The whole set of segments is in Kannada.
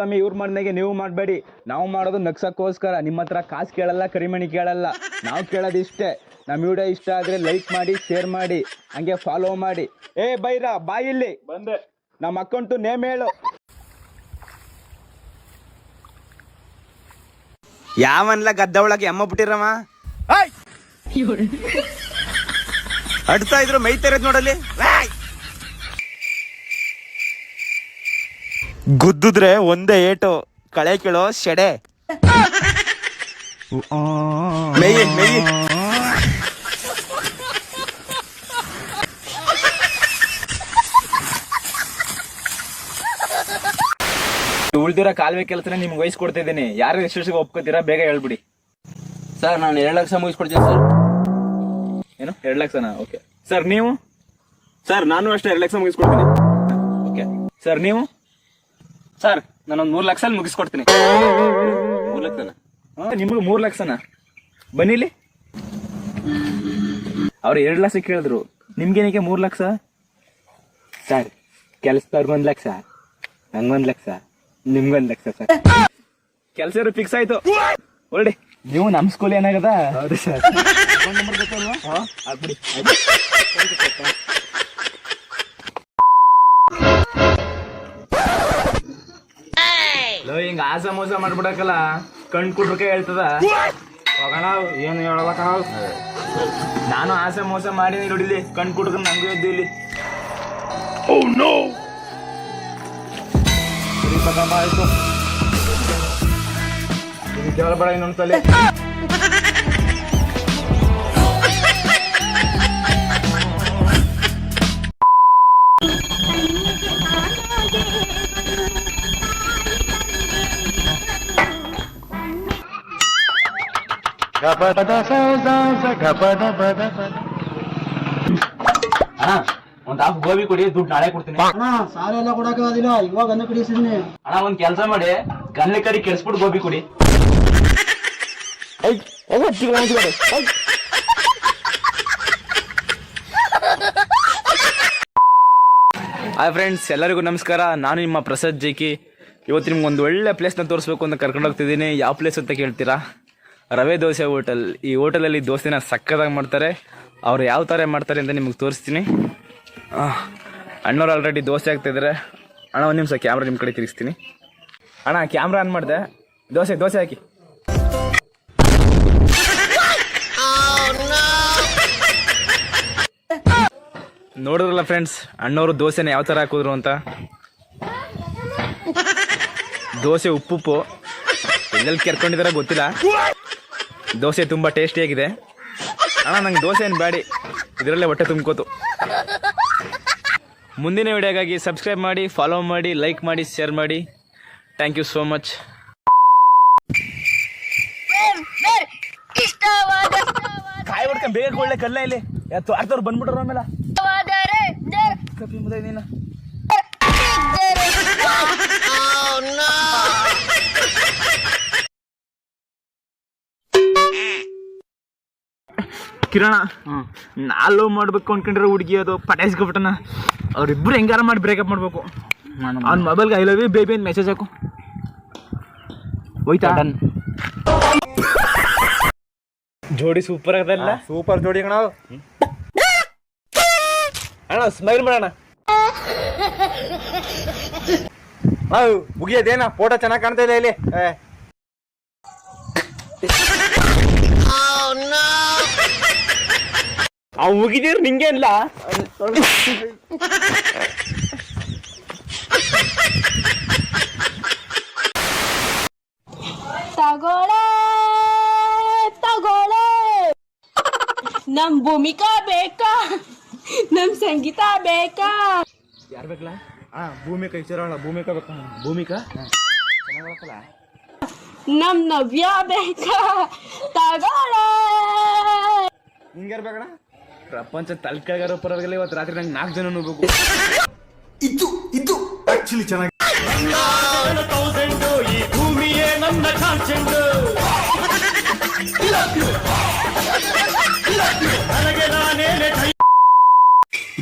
ಸ್ವಾಮಿ ಇವ್ರು ಮಾಡಿದಾಗೆ ನೀವು ಮಾಡಬೇಡಿ. ನಾವು ಮಾಡೋದು ನಗ್ಸಕ್ಕೋಸ್ಕರ. ನಿಮ್ಮ ಹತ್ರ ಕಾಸು ಕೇಳಲ್ಲ ಕರಿಮಣಿ ಕೇಳಲ್ಲ. ನಾವು ಕೇಳೋದು ಇಷ್ಟೇ ನಮ್ಮ ವಿಡಿಯೋ ಇಷ್ಟ ಆದರೆ ಲೈಕ್ ಮಾಡಿ ಶೇರ್ ಮಾಡಿ ಹಂಗೆ ಫಾಲೋ ಮಾಡಿ. ಏ ಬೈರ ಬಾಯ್ ಇಲ್ಲಿ. ಬಂದೆ. ನಮ್ಮ ಅಕೌಂಟು ನೇಮ್ ಹೇಳು. ಯಾವನ್ಲ ಗದ್ದ ಒಳಗೆ ಅಮ್ಮ ಬಿಟ್ಟಿರಮ್ಮ ಅಡ್ತಾ ಇದ್ರು ಮೈತರದ್ ನೋಡಲಿ ಗುದ್ದುದ್ರೆ ಒಂದೇ ಏಟು. ಕಳೆ ಕೇಳೋ ಶೆಡೆ. ಮೇಯಿ ಮೇಯಿ. ಉಳ್ದಿರೋ ಕಾಲುವೆ ಕೆಲಸನ ನಿಮ್ಗೆ ವಹಿಸ್ಕೊಡ್ತಿದ್ದೀನಿ. ಯಾರು ಎಷ್ಟು ಒಪ್ಕೋತೀರಾ ಬೇಗ ಹೇಳ್ಬಿಡಿ. ಸರ್ ನಾನು ಎರಡು ಲಕ್ಷ ಮುಗಿಸ್ಕೊಡ್ತೀನಿ ಸರ್. ಏನು? ಎರಡು ಲಕ್ಷನಾ? ಓಕೆ. ಸರ್ ನೀವು? ಸರ್ ನಾನು ಅಷ್ಟೇ ಎರಡು ಲಕ್ಷ ಮುಗಿಸ್ಕೊಡ್ತೀನಿ. ಓಕೆ. ಸರ್ ನೀವು? ಸರ್ ನಾನೊಂದು ಮೂರ್ ಲಕ್ಷ ಮುಗಿಸ್ಕೊಡ್ತೀನಿ. ಮೂರ್ ಲಕ್ಷನ? ನಿಮ್ಗೆ ಮೂರು ಲಕ್ಷನಾ? ಬನ್ನಿಲಿ ಅವ್ರು ಎರಡು ಲಕ್ಷ ಕೇಳಿದ್ರು. ನಿಮ್ಗೇನಕ್ಕೆ ಮೂರ್ ಲಕ್ಷ? ಸರ್ ಕೆಲಸದವ್ರಿಗೆ ಒಂದ್ ಲಕ್ಷ. ನಂಗೊಂದು ಲಕ್ಷ. ನಿಮ್ಗೊಂದು ಲಕ್ಷ ಸರ್ ಕೆಲಸ ಇರೋ ಫಿಕ್ಸ್ ಆಯ್ತು. ಹೊರಡಿ. ನೀವು ನಮ್ ಸ್ಕೂಲ್ ಏನಾಗದ? ಹೌದು ಸರ್ ಹಿಂಗ ಆಸ ಮೋಸ ಮಾಡ್ಬಿಡಕಲ್ಲ ಕಣ್ ಕುಡ್ರಕ ಹೇಳ್ತದ. ಹೋಗೋಣ ಏನು ಹೇಳಬೇಕ ನಾನು ಆಸೆ ಮೋಸ ಮಾಡಿ ನೋಡಿಲಿ ಕಣ್ ಕುಡ್ರ ನಂಗೂ ಎದ್ದು ಇಲ್ಲಿ. ಸರಿ ತಗೊಂಬ ಆಯ್ತು. ಬೇಡ ಇನ್ನೊಂದು ತಲೆ ಒಂದ್ ಹಾಫ್ ಗೋಬಿ ಕೊಡಿ ದುಡ್ಡು ನಾಳೆ ಕೊಡ್ತೀನಿ. ಅಣ್ಣ ಸಾಲ ಎಲ್ಲ ಕೊಡಕ್ಕಾಗೋದಿಲ್ಲ ಇವಾಗ ಅನ್ನ ಕಡಿಸಿದ್ನಿ. ಅಣ್ಣ ಒಂದ್ ಕೆಲಸ ಮಾಡಿ ಗನ್ಲೆ ಕರಿ ಕೆಡ್ಸ್ಬಿಟ್ಟು ಗೋಬಿ ಕೊಡಿ. ಹಾಯ್ ಫ್ರೆಂಡ್ಸ್ ಎಲ್ಲರಿಗೂ ನಮಸ್ಕಾರ. ನಾನು ನಿಮ್ಮ ಪ್ರಸಾದ್ ಜೈಕಿ ಇವತ್ತು ನಿಮ್ಗೆ ಒಂದು ಒಳ್ಳೆ ಪ್ಲೇಸ್ನ ತೋರಿಸ್ಬೇಕು ಅಂತ ಕರ್ಕೊಂಡು ಹೋಗ್ತಿದ್ದೀನಿ. ಯಾವ ಪ್ಲೇಸ್ ಅಂತ ಕೇಳ್ತೀರಾ? ರವೆ ದೋಸೆ ಹೋಟೆಲ್ ಈ ಹೋಟೆಲಲ್ಲಿ ದೋಸೆನ ಸಕ್ಕದಾಗಿ ಮಾಡ್ತಾರೆ. ಅವ್ರು ಯಾವ ಥರ ಮಾಡ್ತಾರೆ ಅಂತ ನಿಮ್ಗೆ ತೋರಿಸ್ತೀನಿ. ಅಣ್ಣವ್ರು ಆಲ್ರೆಡಿ ದೋಸೆ ಹಾಕ್ತಿದ್ದಾರೆ ಅಣ್ಣ ಒಂದು ನಿಮಿಷ ಕ್ಯಾಮ್ರಾ ನಿಮ್ಮ ಕಡೆ ತಿರುಗಿಸ್ತೀನಿ ಅಣ್ಣ ಕ್ಯಾಮ್ರಾ ಆನ್ ಮಾಡಿದೆ. ದೋಸೆ ದೋಸೆ ಹಾಕಿ. ನೋಡಿದ್ರಲ್ಲ ಫ್ರೆಂಡ್ಸ್ ಅಣ್ಣವರು ದೋಸೆನ ಯಾವ ಥರ ಹಾಕಿದ್ರು ಅಂತ? ದೋಸೆ ಉಪ್ಪುಪ್ಪು ಎಲ್ಲೆಲ್ಲಿ ಕೆರ್ಕೊಂಡಿದಾರ ಗೊತ್ತಿಲ್ಲ. ದೋಸೆ ತುಂಬ ಟೇಸ್ಟಿಯಾಗಿದೆ ಅಣ್ಣ ನಂಗೆ ದೋಸೆ ಏನು ಬೇಡಿ ಇದರಲ್ಲೇ ಹೊಟ್ಟೆ ತುಂಬ್ಕೋತು. ಮುಂದಿನ ವಿಡಿಯೋಗಾಗಿ ಸಬ್ಸ್ಕ್ರೈಬ್ ಮಾಡಿ ಫಾಲೋ ಮಾಡಿ ಲೈಕ್ ಮಾಡಿ ಶೇರ್ ಮಾಡಿ. ಥ್ಯಾಂಕ್ ಯು ಸೋ ಮಚ್ ಕಾಯಿ ಹೊಡ್ಕೊಂಡು ಬೇಗ ಒಳ್ಳೆ ಕಲ್ಲ ಇಲ್ಲಿ. ತೋಟದವ್ರು ಬಂದ್ಬಿಟ್ರು ಆಮೇಲೆ. ನೀನು ಕಿರಣ. ನಾ ಲವ್ ಮಾಡ್ಬೇಕು ಅನ್ಕೊಂಡಿರೋ ಹುಡುಗಿ ಅದು. ಪಟಾಯಿಸ್ಕೊಬಿಟ್ಟನ ಅವ್ರಿಬ್ರು ಹೆಂಗಾರ ಮಾಡಿ ಬ್ರೇಕಪ್ ಮಾಡ್ಬೇಕು. ಅವ್ನ ಮೊಬೈಲ್ಗೆ ಐ ಲವ್ ಯು ಬೇಬಿ ಅಂತ ಮೆಸೇಜ್ ಹಾಕು. ಹೋಯ್ತಾ? ಜೋಡಿ ಸೂಪರ್ ಆಗದಲ್ಲ? ಸೂಪರ್ ಜೋಡಿ ಕಣ ಅಣ್ಣ ಸ್ಮೈಲ್ ಮಾಡೋಣ. ಮುಗಿಯೋದೇನ? ಫೋಟೋ ಚೆನ್ನಾಗಿ ಕಾಣ್ತಾ ಇದೆ ಇಲ್ಲಿ. ಏ. ಅವ್ ಮುಗಿದಿರ್ ನಿಂಗೆ ಅಲ್ಲ. ತಗೊಳೆ ತಗೊಳೆ. ನಮ್ ಭೂಮಿಕಾ ಬೇಕಾ? ನಮ್ ಸಂಗೀತ ಬೇಕಾ? ಯಾರ್ ಬೇಕಲ್ಲ ಹಾ ಭೂಮಿಕಾ ಹೆಸರಲ್ಲ ಭೂಮಿಕಾ ಬೇಕಾ. ಭೂಮಿಕಾ? ನಮ್ ನವ್ಯ ಬೇಕಾ? ತಗೊಳೆ. ನಿಂಗೆ ಬೇಕಣ ಪ್ರಪಂಚ ತಲ್ಕಾಗಾರೋ ಪರವಾಗಿಲ್ಲ ಇವತ್ತು ರಾತ್ರಿ ನಂಗೆ ನಾಲ್ಕು ಜನ ಬೇಕು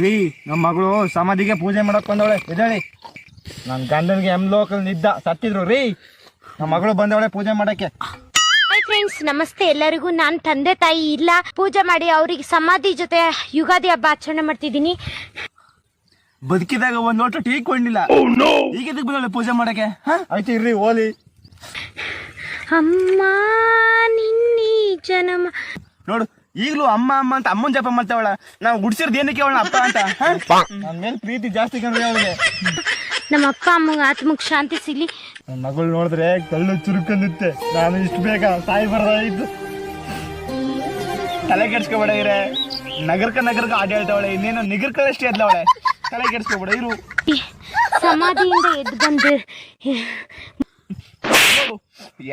ರೀ ನಮ್ಮ ಮಗಳು ಸಮಾಧಿಗೆ ಪೂಜೆ ಮಾಡಕ್ ಬಂದವಳೆ. ಇದ್ದಾಳೆ ನನ್ನ ಗಂಡನ್ಗೆ ಎಂ ಲೋಕಲ್ ನಿದ್ದ ಸತ್ತಿದ್ರು. ರೀ ನಮ್ಮ ಮಗಳು ಬಂದವಳೆ ಪೂಜೆ ಮಾಡಕ್ಕೆ. ಫ್ರೆಂಡ್ಸ್ ನಮಸ್ತೆ ಎಲ್ಲರಿಗೂ. ನಾನು ತಂದೆ ತಾಯಿ ಇಲ್ಲ. ಪೂಜೆ ಮಾಡಿ ಅವ್ರಿಗೆ ಸಮಾಧಿ ಜೊತೆ ಯುಗಾದಿ ಹಬ್ಬ ಆಚರಣೆ ಮಾಡ್ತಿದ್ದೀನಿ. ಬದುಕಿದಾಗ ಒಂದ್ ಲೋಟ ಟೀ ಕೊಂಡಿಲ್ಲ. ಈಗ ಎದಕ್ ಪೂಜೆ ಮಾಡಕ್ಕೆ? ಆಯ್ತು ಇರ್ರಿ ಓಲಿ. ಅಮ್ಮ ನಿನ್ನಿ ಜನಮ. ನೋಡು ಈಗಲೂ ಅಮ್ಮ ಅಮ್ಮ ಅಂತ ಅಮ್ಮನ್ ಜಪ ಮಾಡ್ತಾವಳ. ನಾವು ಗುಡ್ಸಿರ್ದು ಏನಕ್ಕೆ ಅವಳ ಅಪ್ಪ ಅಂತ ನನ್ ಮೇಲೆ ಪ್ರೀತಿ ಜಾಸ್ತಿ ಕಂಡ್ರೆ ಅವಳಿಗೆ. ನಮ್ಮ ಅಪ್ಪ ಅಮ್ಮಗ ಆತ್ಮಕ್ ಶಾಂತಿ ಸಿಗ್ಲಿ. ನನ್ನ ಮಗಳು ನೋಡಿದ್ರೆ ಕಲ್ಲು ಚುರುಕಂದಿತ್ತೆ ನಾನು ಇಷ್ಟು ಬೇಗ ತಾಯಿ ಬರ್ದಾಗಿದ್ದು ತಲೆ ಕೆಡ್ಸ್ಕೊಬೇಡ ಇರೆ. ನಗರ್ಕ ನಗರ್ಕ ಆಡಿ ಹೇಳ್ತಾವಳೆ. ಇನ್ನೇನು ನಿಗರ್ಕದಷ್ಟೇ ಎದ್ಲವಳೆ ತಲೆ ಕೆಡ್ಸ್ಕೊಬೇಡ ಇರು. ಸಮಾಧಿಯಿಂದ ಎದ್ದು ಬಂದು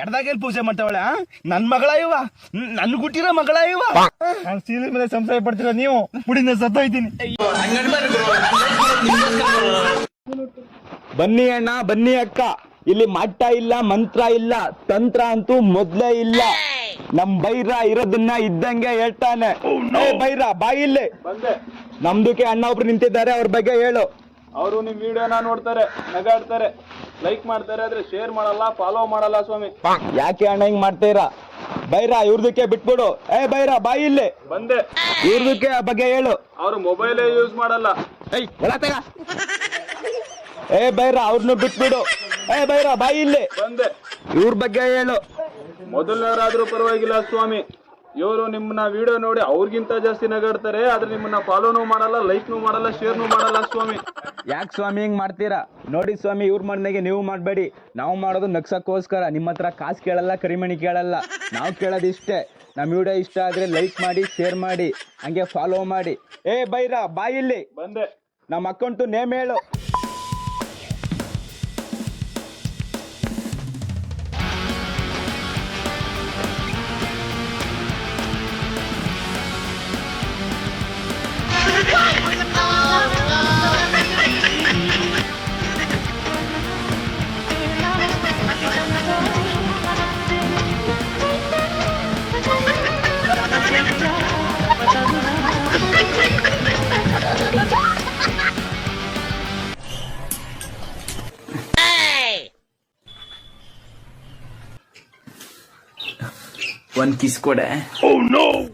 ಎಡ್ದಾಗ ಎಲ್ಲಿ ಪೂಜೆ ಮಾಡ್ತಾವಳೆ? ನನ್ ಮಗಳ ಇವ. ನನ್ ಹುಟ್ಟಿರೋ ಮಗಳ ಇವ. ನಾನು ಸೀರೆ ಮೇಲೆ ಸಂಶಯ ಪಡ್ತೀರ ನೀವು ಪುಡಿನ ಸತ್ತೋಯ್ತೀನಿ ಬನ್ನಿ ಅಣ್ಣ ಬನ್ನಿ ಅಕ್ಕ. ಇಲ್ಲಿ ಮಟ್ಟ ಇಲ್ಲ ಮಂತ್ರ ಇಲ್ಲ ತಂತ್ರ ಅಂತೂ ಮೊದ್ಲೇ ಇಲ್ಲ. ನಮ್ ಬೈರ ಇರೋದನ್ನ ಇದ್ದಂಗೆ ಹೇಳ್ತಾನೆ. ಏ ಬೈರ ಬಾಯಿಲ್ಲೇ ನಮ್ದಕ್ಕೆ ಅಣ್ಣ ಒಬ್ರು ನಿಂತಿದ್ದಾರೆ ಅವ್ರ ಬಗ್ಗೆ ಹೇಳು. ಅವರು ನಿಮ್ ವಿಡಿಯೋನ ನೋಡ್ತಾರೆ ನಗಾಡ್ತಾರೆ ಲೈಕ್ ಮಾಡ್ತಾರೆ ಆದ್ರೆ ಶೇರ್ ಮಾಡಲ್ಲ ಫಾಲೋ ಮಾಡಲ್ಲ ಸ್ವಾಮಿ. ಯಾಕೆ ಅಣ್ಣ ಹಿಂಗ್ ಮಾಡ್ತೀರಾ? ಬೈರ ಇವ್ರದಕ್ಕೆ ಬಿಟ್ಬಿಡು. ಏ ಬೈರ ಇಲ್ಲಿ. ಬಂದೆ. ಇವ್ರದಕ್ಕೆ ಬಗ್ಗೆ ಹೇಳು. ಅವ್ರು ಮೊಬೈಲೇ ಯೂಸ್ ಮಾಡಲ್ಲ. ಏಯ್ ಎಲ್ಲ ತಗ ಏ ಬೈರ ಅವ್ರನ್ನ ಬಿಟ್ಬಿಡು. ಏ ಬೈರ ಇಲ್ಲಿ. ಬಂದೆ. ಇವ್ರ ಬಗ್ಗೆ ಹೇಳು. ಮೊದಲಾದ್ರೂ ಪರವಾಗಿಲ್ಲ ಸ್ವಾಮಿ. ಇವರು ನಿಮ್ಮನ್ನ ವಿಡಿಯೋ ನೋಡಿ ಅವ್ರಿಗಿಂತ ಜಾಸ್ತಿ ನಗಾಡ್ತಾರೆ ಆದ್ರೆ ನಿಮ್ಮನ್ನ ಫಾಲೋನು ಮಾಡಲ್ಲ ಲೈಕ್ನು ಮಾಡಲ್ಲ ಶೇರ್ನು ಮಾಡಲ್ಲ ಸ್ವಾಮಿ. ಯಾಕೆ ಸ್ವಾಮಿ ಹಿಂಗ್ ಮಾಡ್ತೀರಾ? ನೋಡಿ ಸ್ವಾಮಿ ಇವ್ರ ಮನೆಗೆ ನೀವು ಮಾಡಬೇಡಿ. ನಾವು ಮಾಡೋದು ನಗ್ಸಕ್ಕೋಸ್ಕರ. ನಿಮ್ಮ ಹತ್ರ ಕಾಸು ಕೇಳಲ್ಲ ಕರಿಮಣಿ ಕೇಳಲ್ಲ. ನಾವು ಕೇಳೋದು ಇಷ್ಟೇ. ನಮ್ಮ ವಿಡಿಯೋ ಇಷ್ಟ ಆದ್ರೆ ಲೈಕ್ ಮಾಡಿ ಶೇರ್ ಮಾಡಿ ಹಂಗೆ ಫಾಲೋ ಮಾಡಿ. ಏ ಬೈರ ಬಾಯಿಲ್ಲಿ ಬಂದೆ. ನಮ್ಮ ಅಕೌಂಟು ನೇಮ್ ಹೇಳು. ano que isso. Oh não!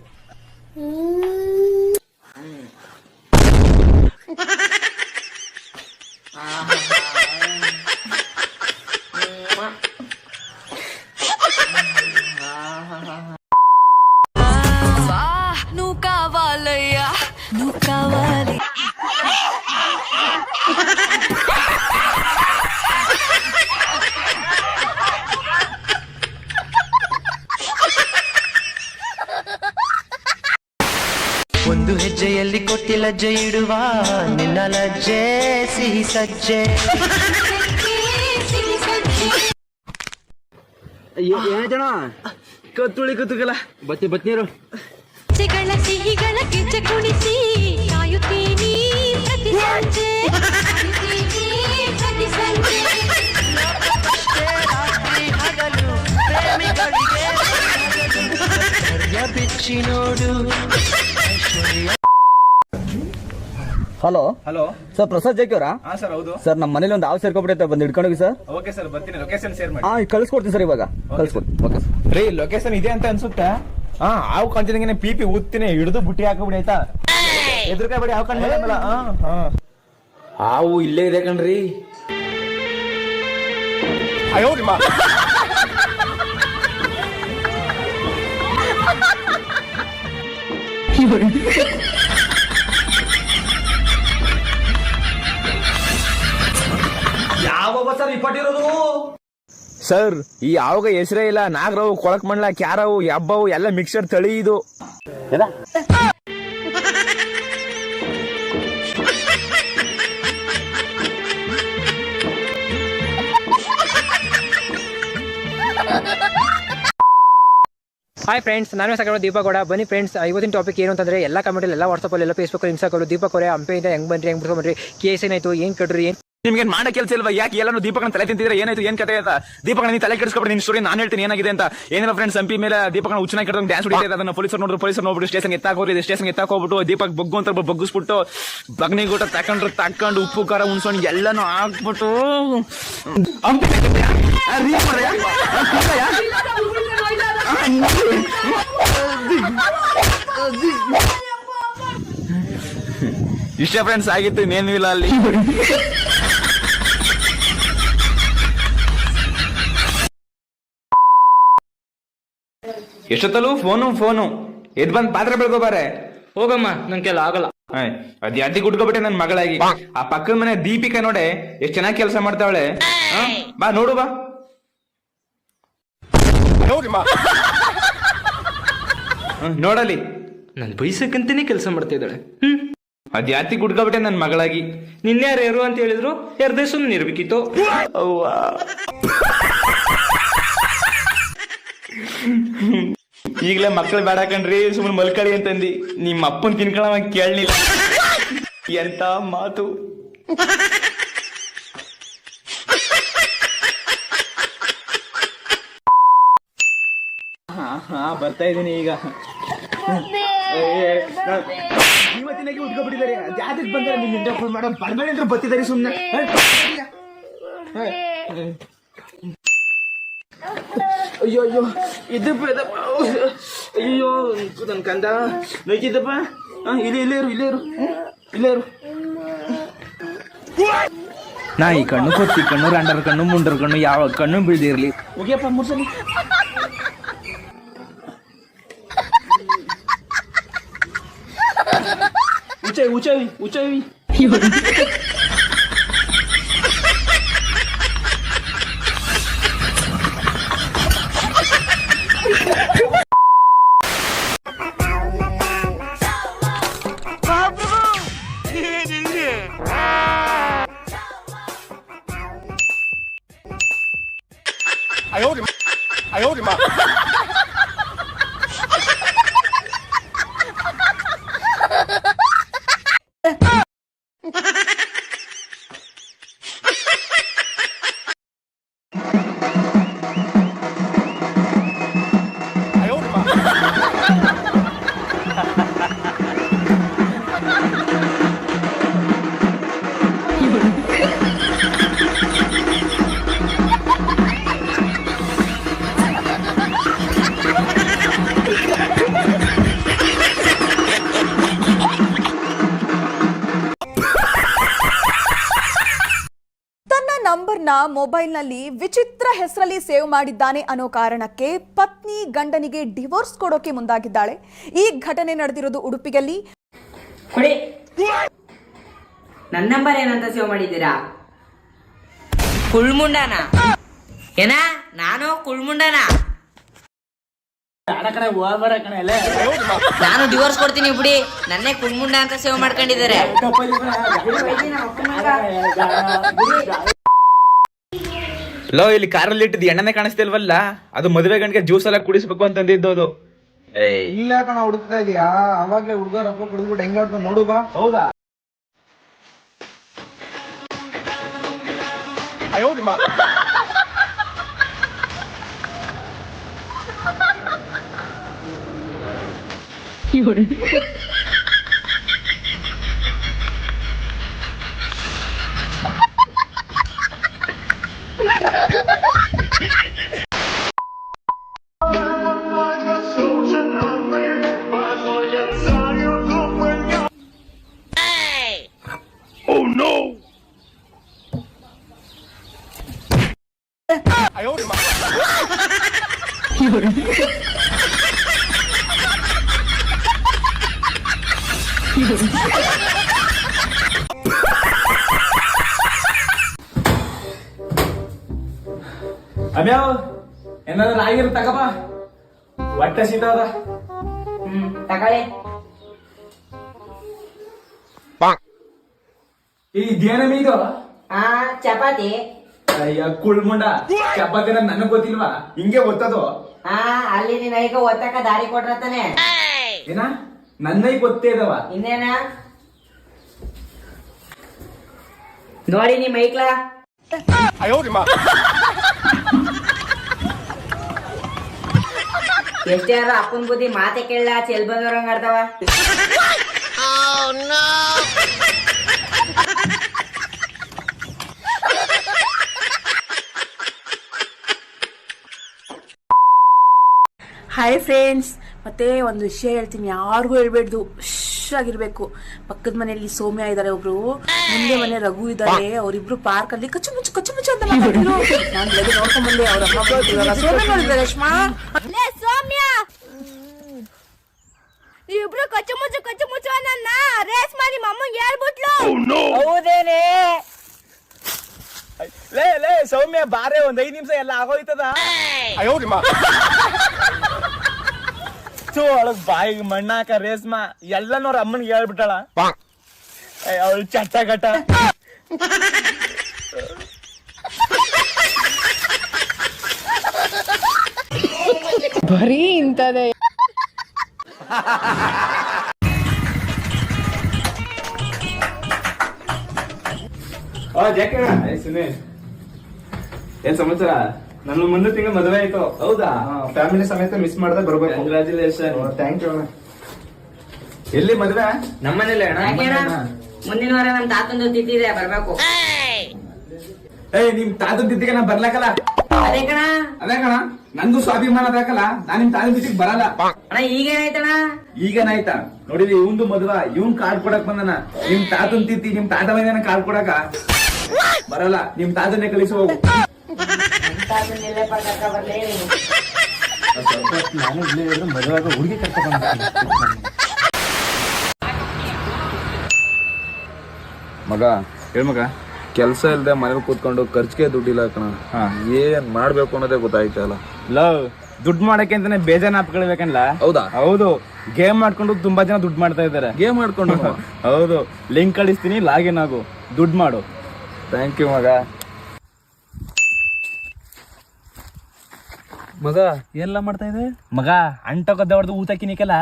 ಕೊಟ್ಟಿ ಲಜ್ಜೆ ಇಡುವ ನಿನ್ನ ಲಜ್ಜೆ ಸಿಹಿ ಸಜ್ಜೆ ಜನ ಕತ್ತುಳಿ ಕತ್ತುಕಲ್ಲ ಬತ್ತಿ ಬತ್ನೀರು ಸಿಗಳ ಸಿಹಿಗಳ ಕಿಚ್ಚ ಕುಣಿಸಿ ಕಾಯುತ್ತೀನಿ ಪ್ರತಿ ಸಂಜೆ ಕಾಯುತ್ತೀನಿ ಪ್ರತಿ ಸಂಜೆ ರಾತ್ರಿ ಹಗಲು ಪ್ರೇಮಿಗಳಿಗೆ ಹೃದಯ ಬಿಚ್ಚಿ ನೋಡು ಹಲೋ ಹಲೋ ಸರ್ ಪ್ರಸಾದ್ ಜೈಕಿ ಅವರಾ? ಹಾ ಸರ್ ಹೌದು. ಸರ್ ನಮ್ಮ ಮನೇಲಿ ಒಂದು ಹಾವು ಸೇರ್ಕೊಬಿಟ್ಟೈತೆ ಬಂದು ಹಿಡ್ಕೊಂಡೋಗಿ ಸರ್ ಓಕೆ ಸರ್ ಬರ್ತೀನಿ. ಲೊಕೇಶನ್ ಶೇರ್ ಮಾಡಿ. ಹಾ ಕಳ್ಸ್ಕೊಡ್ತೀನಿ ಸರ್ ಇವಾಗ. ಕಳ್ಸ್ಕೊಡ್ತೀನಿ ಓಕೆ ಸರ್ ರೀ ಲೊಕೇಶನ್ ಇದೆ ಅಂತ ಅನ್ಸುತ್ತೆ. ಹಾ ಹಾವು ಕಾಣ್ತಿದಂಗೆ ಪಿಪಿ ಪಿ ಊದ್ತೀನಿ. ಹಿಡಿದು ಬುಟ್ಟಿ ಹಾಕೋಬಿಡಿ ಆಯ್ತಾ? ಎದುರ್ಕಾಯ್ ಬಿಡಿ ಹಾವು ಹಾ ಹಾವು ಇಲ್ಲೇ ಇದೆ ಕಣ್ರಿ. ಸರ್ ಈ ಯಾವಾಗ ಹೆಸರೇ ಇಲ್ಲ. ನಾಗರವು ಕೊಳಕ್ ಮಂಡ್ಲ ಕ್ಯಾರವು ಹಬ್ಬವು ಎಲ್ಲ ಮಿಕ್ಸರ್ ತಳಿ ಇದು. ಹಾಯ್ ಫ್ರೆಂಡ್ಸ್ ನಾನು ಸಕಲ ದೀಪ ಗೌಡ. ಬನ್ನಿ ಫ್ರೆಂಡ್ಸ್ ಇವತ್ತಿನ ಟಾಪಿಕ್ ಏನು ಅಂತಂದ್ರೆ ಎಲ್ಲ ಕಮೆಂಟಲ್ಲಿ ಎಲ್ಲ ವಾಟ್ಸಪ್ಪಲ್ಲಿ ಎಲ್ಲ ಫೇಸ್ಬುಕ್ ಇನ್ಸ್ಟಾಕಲ್ಲಿ ದೀಪ ಕೊರೆ ಹಂಪೆಯಿಂದ ಹೆಂಗ್ ಬಂದ್ರಿ ಹೆಂಗ್ ಬಿಡ್ಕೊಂಡ್ರಿ ಕೇಸ್ ಏನಾಯ್ತು ಏನು ಕಟ್ರಿ ಏನು ನಿಮ್ಗೆ ಮಾಡೋ ಕೆಲಸ ಇಲ್ವಾ? ಯಾಕೆ ಎಲ್ಲಾನು ದೀಪಕನ ತಲೆ ತಿಂತಿದ್ರೆ? ಏನಾಯ್ತು? ಏನ್ ಕತೆ ಅಂತ? ದೀಪಕ್ ನೀನ್ ತಲೆ ಕೆಡಿಸ್ಕೊಬಿಡಿ, ನಿನ್ ಸ್ಟೋರಿ ನಾನು ಹೇಳ್ತೀನಿ ಏನಾಗಿದೆ ಅಂತ. ಏನಿಲ್ಲ ಫ್ರೆಂಡ್ಸ್ ಎಂಪಿ ಮೇಲೆ ದೀಪಕನ ಉಚ್ಚನ ಕೆಡ್ದಂಗ್ ಡ್ಯಾನ್ಸ್ ಹೊಡಿತಾ ಅದನ್ನ ಪೊಲೀಸ್ ನೋಡಿದ್ರು, ಪೊಲೀಸರು ನೋಡ್ಬಿಟ್ಟು ಸ್ಟೇಷನ್ ಎತ್ತಾಕೋರಿ ಸ್ಟೇಷನ್ ಎತ್ತಾಕೋಬಿಟ್ಟು ದೀಪಕ್ ಬಗ್ಗು ಅಂತ ಬಗ್ಗಿಸ್ಬಿಟ್ಟು ಬಗ್ನಿಗೂಟ ತಕೊಂಡ್ರು ತಕೊಂಡು ಉಪ್ಪು, ಖಾರ ಉಣ್ಸ್ಕೊಂಡು ಎಲ್ಲಾನು ಹಾಕ್ಬಿಟ್ಟು? ಇಷ್ಟ ಫ್ರೆಂಡ್ಸ್ ಆಗಿತ್ತು, ಇನ್ನೇನು ಇಲ್ಲ ಅಲ್ಲಿ. ಎಷ್ಟೊತ್ತಲ್ಲೂ ಫೋನು ಫೋನು. ಎದ್ ಬಂದ್ ಪಾತ್ರೆ ಬೆಳ್ಕೋಬಾರೆ ಹೋಗಮ್ಮ ನನ್ ಕೆಲ ಆಗಲ್ಲ ಅದ್ ಯಾತಿ ಕುಟ್ಕೋಬಿಟ್ಟೆ ನನ್ ಮಗಳಾಗಿ. ಆ ಪಕ್ಕದ ಮನೆ ದೀಪಿಕಾ ನೋಡೆ ಎಷ್ಟ್ ಚೆನ್ನಾಗಿ ಕೆಲಸ ಮಾಡ್ತಾವಳೆ? ಬಾ ನೋಡು ಬಾ. ಹ್ಮ್, ನೋಡಲಿ. ನನ್ ಬೈಸಕ್ಕಂತಾನೆ ಕೆಲಸ ಮಾಡ್ತಾ ಇದ್ದಾಳೆ. ಅದ್ ಯಾತಿ ಗುಡ್ಕೊಬಿಟ್ಟೆ ನನ್ ಮಗಳಾಗಿ. ನಿನ್ನೆ ಯಾರು ಅಂತ ಹೇಳಿದ್ರು ಎರಡೇ ಸುಮ್ಮನೆ ಇರ್ಬೇಕಿತ್ತು ಈಗಲೇ ಮಕ್ಳು ಬೇಡ ಕಣ್ರಿ ಸುಮ್ಮನೆ ಮಲ್ಕಳಿ ಅಂತಂದಿ. ನಿಮ್ಮ ಅಪ್ಪನ್ ತಿನ್ಕೊಳ ಕೇಳಲಿಲ್ಲ. ಎಂತ ಮಾತು? ಹಾ ಬರ್ತಾ ಇದ್ದೀನಿ ಈಗ. ಇವತ್ತಿನಾಗೆ ಉದ್ಕೊಬಿಟ್ಟಿದ್ದಾರೆ. ಜಾತಿ ಬಂದ್ರೆ ನಿಮ್ ಇಂಡಿಯಾ ಫೋನ್ ಮಾಡೋ ಬರ್ಬೇಡಿ ಅಂದ್ರೆ ಬತ್ತಿದ್ದಾರೆ ಸುಮ್ಮನೆ ಅಯ್ಯೋ ಅಯ್ಯೋ ಇದಪ್ಪ ಇದಪ್ಪ ಅಯ್ಯೋ ನನ್ ಕಂದ. ನೋಯ್ತಿದ್ದಪ್ಪ ಹಾ ಇಲ್ಲಿ ಇಲ್ಲೇ ಇರು ಇಲ್ಲೇ ಇರು. ಇಲ್ಲೇ ಇರು. ನಾ ಈ ಕಣ್ಣು ಕೊಚ್ಚಿ ಕಣ್ಣು ರಂಡರ ಕಣ್ಣು ಮುಂಡರ ಕಣ್ಣು ಯಾವ ಕಣ್ಣು ಬೀಳ್ದಿರ್ಲಿ. ಹೋಗ್ಯಪ್ಪ ಮುರ್ಸಲಿ. 哎呦我的妈！ವಿಚಿತ್ರ ಹೆಸರಲ್ಲಿ ಸೇವ್ ಮಾಡಿದ್ದಾನೆ ಅನ್ನೋ ಕಾರಣಕ್ಕೆ ಪತ್ನಿ ಗಂಡನಿಗೆ ಡಿವೋರ್ಸ್ ಕೊಡೋಕೆ ಮುಂದಾಗಿದ್ದಾಳೆ ಈ ಘಟನೆ ನಡೆದಿರೋದು ಉಡುಪಿಯಲ್ಲಿ ನನ್ನ ನಂಬರ್ ಏನಂತ ಸೇವ್ ಮಾಡಿದ್ದೀರಾ ಕುಳ್ಮುಂಡನ ಏನ ನಾನು ಕುಳ್ಮುಂಡನ ನಾನು ಡಿವೋರ್ಸ್ ಕೊಡ್ತೀನಿ ಬಿಡಿ ನನ್ನೇ ಕುಳ್ಮುಂಡ ಅಂತ ಸೇವ್ ಮಾಡ್ಕೊಂಡಿದ್ದಾರೆ ಲೋ ಇಲ್ಲಿ ಕಾರಲ್ಲಿ ಇಟ್ಟಿದ್ ಎಣ್ಣೆನೆ ಕಾಣಿಸ್ತಿಲ್ವಲ್ಲ ಅದು ಮದುವೆ ಗಂಡಿಗೆ ಜ್ಯೂಸ್ ಎಲ್ಲ ಕುಡಿಸ್ಬೇಕು ಅಂತಂದಿದ್ದು ಅದು ಇಲ್ಲ ಕಣ ಹುಡುಕ್ತಾ ಇದೀಯಾ? ಅವಾಗ್ಲೇ ಹುಡುಗರ ಹಬ್ಬ ಕುಡಿದ್ಬಿಟ್ಟು ಹೆಂಗ ನೋಡು ಬಾ. ಹೌದಾ? ಅಮ್ಯಾವ್ ಏನಾದ್ರು ಆಗಿರು ತಗಬಾ. ಹೊಟ್ಟೆ ಸೀತದ ಹ್ಮ್ ತಗೊಳ್ಳಿ. ಈ ಇದೇನಮ್ಮ ಇದು? ಹಾ ಚಪಾತಿ. ಅಯ್ಯ ಕುಳ್ಮುಂಡ. ಚಪಾತಿನ ನನಗ್ ಗೊತ್ತಿಲ್ವಾ? ಹಿಂಗೆ ಗೊತ್ತದು. ಹಾ ಅಲ್ಲಿ ನಿನ್ನ ಈಗ ಒತ್ತಕ ದಾರಿ ಕೊಟ್ರತಾನೆ ಏನ? ನನ್ನ ಗೊತ್ತೇ ಇದಾವ. ಇನ್ನೇನ? ನೋಡಿ ನೀ ಮೈಕ್ಲಾ ಎಷ್ಟೇ ಆದ್ರೂ ಅಪ್ಪನ ಬುದ್ಧಿ ಮಾತೆ ಕೇಳಲ್ಲ ಚೆಲ್ ಬಂದವ್ರಂಗ ಆಡ್ತಾವ? ಹಾಯ್ ಫ್ರೆಂಡ್ಸ್ ಮತ್ತೆ ಒಂದು ವಿಷಯ ಹೇಳ್ತೀನಿ. ಯಾರಿಗೂ ಹೇಳ್ಬೇಡ್ದು. ಆಗಿರ್ಬೇಕು. ಪಕ್ಕದ ಮನೆಯಲ್ಲಿ ಸೌಮ್ಯ ಇದಾರೆ ಒಬ್ರು. ಮುಂದೆ ಮನೆ ರಘು ಇದ್ದಾರೆ ಅವರಿಬ್ರು ಪಾರ್ಕ್ ಅಲ್ಲಿ ಕಚ್ಚು ಮುಚ್ಚು ಕಚ್ಚು ಮುಚ್ಚು ಅಂತ ಮಾತಾಡಿದ್ರು ನಾನು ನೋಡ್ಕೊಂಡ್ ಬಂದೆ. ಅವ್ರ ಅಮ್ಮ ನೋಡಿದ್ದಾರೆ ಸೌಮ್ಯ ನೋಡಿದ್ರೆ ರೇಷ್ಮಾ ಸೌಮ್ಯ ಇಬ್ರು ಕಚ್ಚು ಮುಚ್ಚು ಕಚ್ಚು ಮುಚ್ಚು ನನ್ನ ರೇಸ್ ಮಾಡಿ ಅಮ್ಮಂಗೆ ಹೇಳ್ಬಿಟ್ಲು ಹೌದೇನೆ. ಲೇ ಲೇ ಸೌಮ್ಯ ಬಾರೆ ಒಂದ್ ಐದ್ ನಿಮಿಷ ಎಲ್ಲ ಆಗೋಯ್ತದ? ಅವಳಗ್ ಬಾಯಿಗೆ ಮಣ್ಣಾಕ ರೇಸ್ಮ ಎಲ್ಲನೂ ಅವ್ರ ಅಮ್ಮನಿಗೆ ಹೇಳ್ಬಿಟ್ಟಾಳ. ಅವಳು ಚಟ್ಟ ಕಟ್ಟ ಬರೀ ಇಂಥದೇ ಸುನಿ ಏನ್ ಸಮಾಚಾರ? ನನ್ನ ಮುಂದೆ ತಿಂಗಳು ಮದುವೆ ಆಯ್ತು. ಹೌದಾ? ಫ್ಯಾಮಿಲಿ ಸಮೇತ ಮಿಸ್ ಮಾಡದೆ ಬರ್ಬೇಕು. ಕಂಗ್ರಾಚುಲೇಷನ್ ಥ್ಯಾಂಕ್ ಯು ಅಣ್ಣ. ಎಲ್ಲಿ ಮದುವೆ? ನಮ್ಮನೇಲೆ ಮುಂದಿನ ವಾರ ನಮ್ ತಾತಂದು ತಿಥಿದೆ ಬರ್ಬೇಕು. ಏ ನಿಮ್ ತಾತನ್ ತಿತ್ತಿಗೆ ನಾ ಬರ್ಲಾಕಲ್ಲ ಅದೇ ಕಣ ಅದೇ ಕಣ ನಂದು ಸ್ವಾಭಿಮಾನ ಬೇಕಲ್ಲ ನಾನು ನಿಮ್ ತಾತನ್ ಬಿಟ್ಟಿಗೆ ಬರಲ್ಲ. ಅಣ್ಣ ಈಗೇನಾಯ್ತಣ್ಣ? ಈಗೇನಾಯ್ತಾ? ನೋಡಿದ್ರಿ ಇವಂದು ಮದುವ ಇವನ್ ಕಾರ್ಡ್ ಕೊಡಕ್ ಬಂದನ. ನಿಮ್ ತಾತನ್ ತಿತ್ತಿ ನಿಮ್ ತಾತ ಬಂದ ಕಾರ್ಡ್ ಕೊಡಕ? ಬರಲ್ಲ ನಿಮ್ ತಾತನ್ನೇ ಕಳಿಸಿ ಹೋಗು. ಮಗ ಹೇಳ್ ಮಗ. ಕೆಲಸ ಇಲ್ಲದೆ ಮನೇಲಿ ಕೂತ್ಕೊಂಡು ಖರ್ಚಿಗೆ ದುಡ್ಡಿಲ್ಲ ಕಣ. ಏನ್ ಮಾಡ್ಬೇಕು ಅನ್ನೋದೇ ಗೊತ್ತಾಯ್ತಲ್ಲ ಲವ್ ದುಡ್ಡು ಮಾಡಕ್ಕೆ ಅಂತಾನೆ ಬೇಜಾನ ಆಪ್ಗಳಿಬೇಕಲ್ಲ ಹೌದಾ? ಹೌದು. ಗೇಮ್ ಮಾಡ್ಕೊಂಡು ತುಂಬಾ ಜನ ದುಡ್ಡು ಮಾಡ್ತಾ ಇದ್ದಾರೆ. ಗೇಮ್ ಮಾಡ್ಕೊಂಡು ಹೌದು. ಲಿಂಕ್ ಕಳಿಸ್ತೀನಿ ಲಾಗಿನ್ ಆಗು. ದುಡ್ಡು ಮಾಡು. ಥ್ಯಾಂಕ್ ಯು ಮಗ. ಮಗ ಎಲ್ಲ ಮಾಡ್ತಾ ಇದೆ? ಮಗ ಅಂಟಕದ್ದೆ ಹೊಡೆದು ಊತ ಕಿನಿಕಲ್ಲ?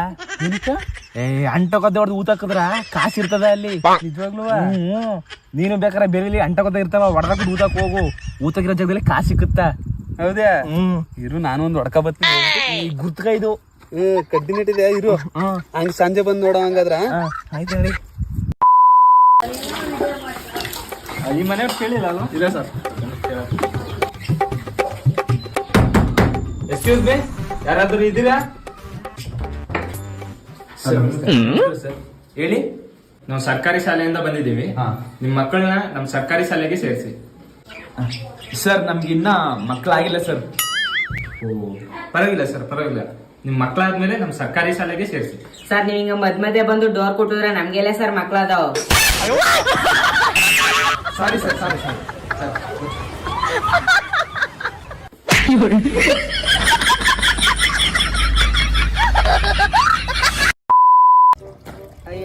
ಏ ಅಂಟಕದ್ದೆ ಹೊಡೆದು ಊತ ಹಾಕಿದ್ರ ಕಾಸು ಇರ್ತದ ಅಲ್ಲಿ. ನಿಜವಾಗ್ಲೂ ಹ್ಮ್. ನೀನು ಬೇಕಾದ್ರೆ ಬೇರೆ ಅಂಟಕದ ಇರ್ತಾವ ಹೊಡೆದಾಗ ಊತಕ್ ಹೋಗು. ಊತಕ್ಕಿರೋ ಜಾಗದಲ್ಲಿ ಕಾಸು ಸಿಕ್ಕುತ್ತ? ಹೌದಾ ಹ್ಮ್. ಇರು ನಾನು ಒಂದು ಹೊಡ್ಕ ಬರ್ತೀನಿ. ಈ ಗುರ್ತಕ ಇದು. ಕಡ್ಡಿ ನೆಟ್ಟಿದೆ ಇರು. ಹಂಗ ಸಂಜೆ ಬಂದ್ ನೋಡೋ ಹಂಗಾದ್ರ? ಹಾ, ಆಯ್ತು ಹೇಳಿ. ಈ ಮನೆಯವ್ರು ಕೇಳಿಲ್ಲ ಅಲ್ಲ? ಇಲ್ಲ ಸರ್. ಎಕ್ಸ್ಕ್ಯೂಸ್ ಮೀ ಯಾರಾದ್ರೂ ಇದ್ದೀರಾ? ಹೇಳಿ? ನಾವು ಸರ್ಕಾರಿ ಶಾಲೆಯಿಂದ ಬಂದಿದ್ದೀವಿ. ನಿಮ್ಮ ಮಕ್ಕಳನ್ನ ನಮ್ಮ ಸರ್ಕಾರಿ ಶಾಲೆಗೆ ಸೇರಿಸಿ. ಸರ್ ನಮ್ಗೆ ಇನ್ನ ಮಕ್ಕಳಾಗಿಲ್ಲ ಸರ್ ಪರವಾಗಿಲ್ಲ ಸರ್ ಪರವಾಗಿಲ್ಲ. ನಿಮ್ ಮಕ್ಕಳಾದ್ಮೇಲೆ ನಮ್ ಸರ್ಕಾರಿ ಶಾಲೆಗೆ ಸೇರಿಸಿ. ಸರ್ ನೀವ್ ಹಿಂಗ ಮದ್ ಮಧ್ಯೆ ಬಂದು ಡೋರ್ ಕೊಟ್ಟಿದ್ರೆ ನಮ್ಗೆಲ್ಲ ಸರ್ ಮಕ್ಳದಾವ್. ಸಾರಿ ಸರ್ ಸಾರಿ ಸಾರಿ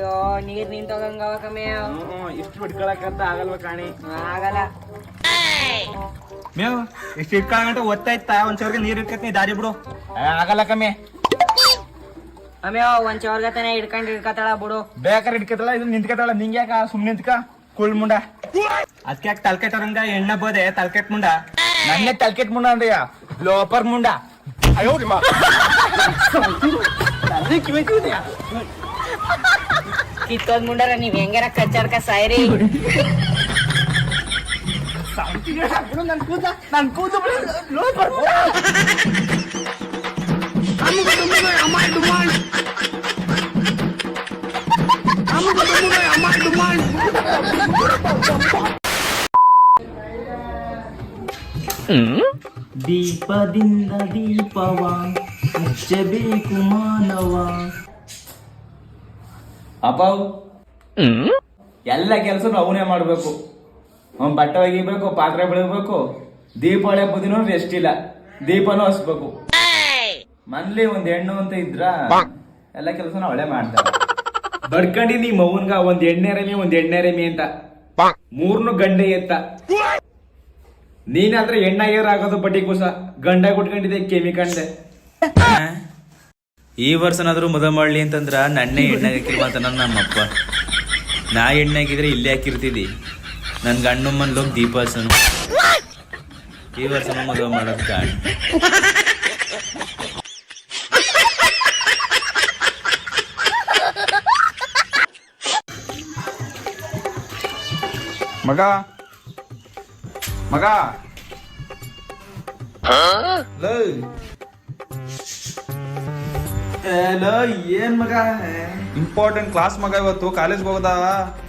ಅಯ್ಯೋ ನೀರ್ ನಿಂತೋಗಂಗವ ಕಮ್ಮಿ. ಇಷ್ಟು ಬಿಟ್ಕೊಳಕಂತ ಆಗಲ್ವಾ ಕಾಣಿ. ಆಗಲ್ಲ. ಮೇವ್ ಇಷ್ಟು ಇಟ್ಕೊಂಡ ಒತ್ತಾ ಇತ್ತ ಒಂದ್ ಸಾವಿರ ನೀರ್ ಇಟ್ಕತ್ನಿ ದಾರಿ ಬಿಡು. ಏ, ಆಗಲ್ಲ ಕಮ್ಮಿ. ಅಮ್ಯೋ ಒಂದ್ ಚೌರ್ಗತನ ಹಿಡ್ಕೊಂಡ್ ಹಿಡ್ಕತಾಳ ಬಿಡು. ಬೇಕಾದ್ರೆ ಹಿಡ್ಕತ್ತಲ್ಲ ಇದು ನಿಂತ್ಕತ್ತಲ್ಲ ನಿಂಗೆ ಯಾಕ? ಸುಮ್ನೆ ನಿಂತ್ಕ? ಕುಳ್ ಮುಂಡ. ಅದಕ್ಕೆ ಯಾಕೆ ತಲ್ಕೆಟ್ಟರಂಗ ಎಣ್ಣೆ ಬೋದೆ ತಲ್ಕೆಟ್ ಮುಂಡ? ನನ್ನೇ ತಲ್ಕೆಟ್ ಮುಂಡ ಅಂದ್ರಯ್ಯ ಲೋಪರ್ ಮುಂಡ. ಕಿತ್ತೋದ್ ಮುಂಡಾರ ನೀವ್ ಹೆಂಗಾರ ಕಚ್ಚಾಡ್ಕ ಸಾಯ್ರಿ ನನ್ ಕೂತು ಲೋಪರ್ ದೀಪದಿಂದ ದೀಪವ ಹಚ್ಚಬೇಕು ಮಾನವ ಅಪ್ಪಾವ್ ಎಲ್ಲ ಕೆಲಸ ಅವನೇ ಮಾಡ್ಬೇಕು. ಅವ್ನ್ ಬಟ್ಟೆ ಒಗಿಬೇಕು ಪಾತ್ರೆ ಬೆಳಗ್ಬೇಕು ದೀಪಾವಳಿ ಹಬ್ಬದಿನೂ ರೆಸ್ಟ್ ಇಲ್ಲ ದೀಪನೂ ಹಸ್ಬೇಕು ಮನ್ಲಿ ಒಂದ್ ಹೆಣ್ಣು ಅಂತ ಇದ್ರ ಎಲ್ಲ ಕೆಲಸನ ಅವಳೇ ಬಡ್ಕಂಡಿ ನೀ ಮೌನ್ಗ ಒಂದ್ ಎಣ್ಣೆ ರೆಮಿ ಒಂದ್ ಎಣ್ಣೆ ರೆಮಿ ಅಂತ. ಮೂರ್ನು ಗಂಡೆ ಎತ್ತ. ನೀನಾದ್ರೆ ಎಣ್ಣಾಗಿರ ಆಗೋದು ಬಟ್ಟಿ ಕೂಸ. ಗಂಡ ಕುಟ್ಕೊಂಡಿದೆ ಕೆಮಿ ಕಂಡೆ ಈ ವರ್ಷನಾದ್ರೂ ಮದುವೆ ಮಾಡ್ಲಿ ಅಂತಂದ್ರ ನನ್ನೇ ಎಣ್ಣೆ ನನ್ನ ನಮ್ಮಪ್ಪ. ನಾ ಎಣ್ಣೆ ಹಾಕಿದ್ರೆ ಇಲ್ಲೇ ಹಾಕಿರ್ತಿದ್ದಿ ನನ್ನ ಗಂಡಮ್ಮನ ಲೋಕ್ ದೀಪಾಸನು ಈ ವರ್ಷ ಮದುವೆ ಮಾಡೋದು ಕಾಣ. ಮಗ. ಮಗ. ಏನ್ ಮಗ? ಇಂಪಾರ್ಟೆಂಟ್ ಕ್ಲಾಸ್ ಮಗ ಇವತ್ತು. ಕಾಲೇಜ್ಗೆ ಹೋಗದ?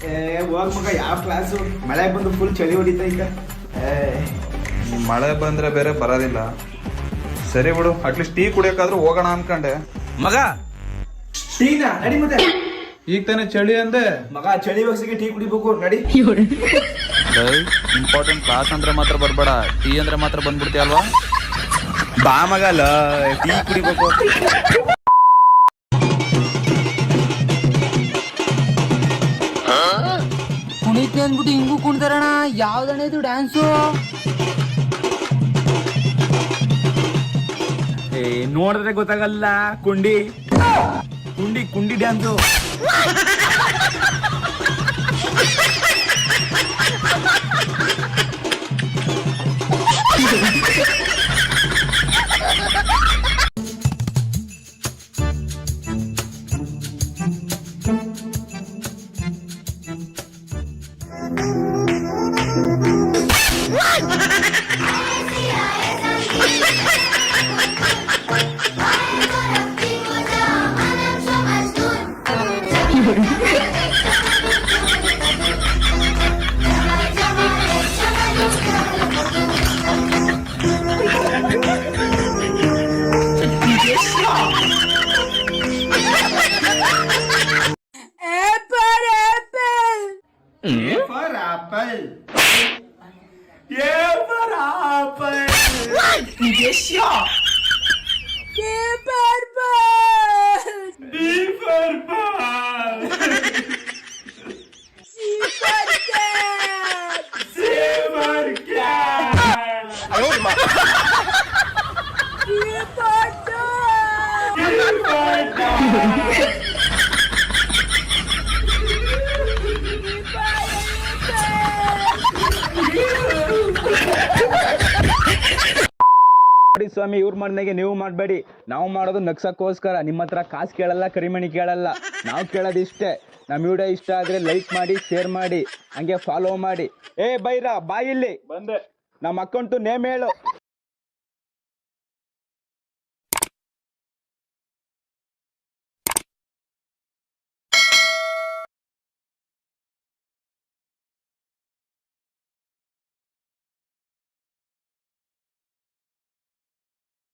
ಏ ಹೋಗ್ ಮಗ ಯಾವ ಕ್ಲಾಸು ಮಳೆ ಬಂದು ಫುಲ್ ಚಳಿ ಹೊಡಿತೈತೆ ಮಳೆ ಬಂದ್ರೆ ಬೇರೆ ಬರೋದಿಲ್ಲ. ಸರಿ ಬಿಡು ಅಟ್ಲೀಸ್ಟ್ ಟೀ ಕುಡಿಯೋಕಾದ್ರೂ ಹೋಗೋಣ ಅನ್ಕಂಡೆ. ಮಗ! ಟೀನಾ ನಡಿ ಮತ್ತೆ. ಈಗ ತಾನೇ ಚಳಿ ಅಂದೆ. ಮಗ ಚಳಿ ಬಗ್ಸಿಗೆ ಟೀ ಕುಡಿಬೇಕು ನಡಿ. ಇಂಪಾರ್ಟೆಂಟ್ ಕ್ಲಾಸ್ ಅಂದ್ರೆ ಮಾತ್ರ ಬರ್ಬೇಡ. ಟೀ ಅಂದ್ರೆ ಮಾತ್ರ ಬಂದ್ಬಿಡ್ತೀಯ ಅಲ್ವಾ ಬಾ ಮಗಲ್ಲ ಟೀ ಕುಡಿಬೇಕು. ಕುಣಿತೆ ಅಂದ್ಬಿಟ್ಟು ಹಿಂಗೂ ಕುಣ್ತಾರಣ ಯಾವ್ದಣ್ಣ ಇದು ಡ್ಯಾನ್ಸು ಏ ನೋಡಿದ್ರೆ ಗೊತ್ತಾಗಲ್ಲ ಕುಂಡಿ. ಕುಂಡಿ ಕುಂಡಿ ಡ್ಯಾನ್ಸು Yeah. ನೋಡಿ ಸ್ವಾಮಿ ಇವ್ರ ಮನೆಗೆ ನೀವು ಮಾಡಬೇಡಿ. ನಾವು ಮಾಡೋದು ನಗ್ಸಕ್ಕೋಸ್ಕರ. ನಿಮ್ಮ ಹತ್ರ ಕಾಸು ಕೇಳಲ್ಲ ಕರಿಮಣಿ ಕೇಳಲ್ಲ. ನಾವು ಕೇಳೋದು ಇಷ್ಟೇ. ನಮ್ಮ ವಿಡಿಯೋ ಇಷ್ಟ ಆದರೆ ಲೈಕ್ ಮಾಡಿ ಶೇರ್ ಮಾಡಿ ಹಂಗೆ ಫಾಲೋ ಮಾಡಿ. ಏ ಬೈರ ಬಾಯಿಲ್ಲಿ. ಬಂದೆ. ನಮ್ಮ ಅಕೌಂಟು ನೇಮ್ ಹೇಳು.